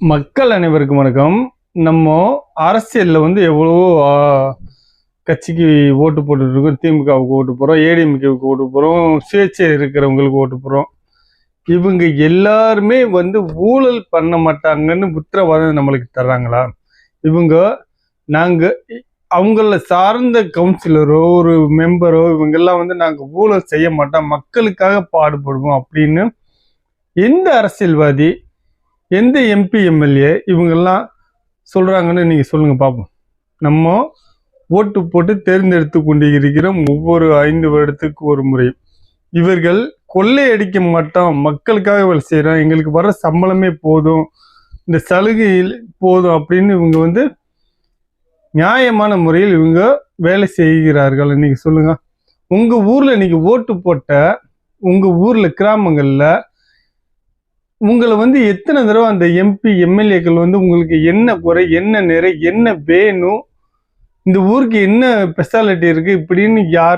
மக்கள் அனைவருக்கும் வணக்கம். நம்ம அரசியலில் வந்து எவ்வளவோ கட்சிக்கு ஓட்டு போட்டுட்டு இருக்கோம் திமுகவுக்கு ஓட்டு போகிறோம் ஏடிஎம்கேவுக்கு ஓட்டு போகிறோம் சுயேட்சை இருக்கிறவங்களுக்கு ஓட்டு போகிறோம் இவங்க எல்லாருமே வந்து ஊழல் பண்ண மாட்டாங்கன்னு உத்தரவாதம் நம்மளுக்கு தர்றாங்களா? இவங்க நாங்கள் அவங்கள சார்ந்த கவுன்சிலரோ ஒரு மெம்பரோ இவங்கெல்லாம் வந்து நாங்கள் ஊழல் செய்ய மாட்டோம். மக்களுக்காக பாடுபடுவோம் அப்படின்னு எந்த அரசியல்வாதி எந்த எம்பி எம்எல்ஏ இவங்கெல்லாம் சொல்கிறாங்கன்னு நீங்கள் சொல்லுங்கள் பார்ப்போம் நம்ம ஓட்டு போட்டு தேர்ந்தெடுத்து கொண்டு இருக்கிறோம் ஒவ்வொரு ஐந்து வருடத்துக்கு ஒரு முறையும் இவர்கள் கொள்ளையடிக்க மாட்டோம் மக்களுக்காக வேலை செய்கிறோம் எங்களுக்கு வர சம்பளமே போதும் இந்த சலுகையில் போதும் அப்படின்னு இவங்க வந்து நியாயமான முறையில் இவங்க வேலை செய்கிறார்கள். இன்னைக்கு சொல்லுங்கள் உங்கள் ஊரில் இன்னைக்கு ஓட்டு போட்ட உங்கள் ஊரில் கிராமங்களில் உங்களை வந்து எத்தனை தடவை அந்த எம்பி எம்எல்ஏக்கள் வந்து உங்களுக்கு என்ன குறை என்ன நிறை என்ன வேணும் இந்த ஊருக்கு என்ன ஸ்பெஷாலிட்டி இருக்குது இப்படின்னு யார்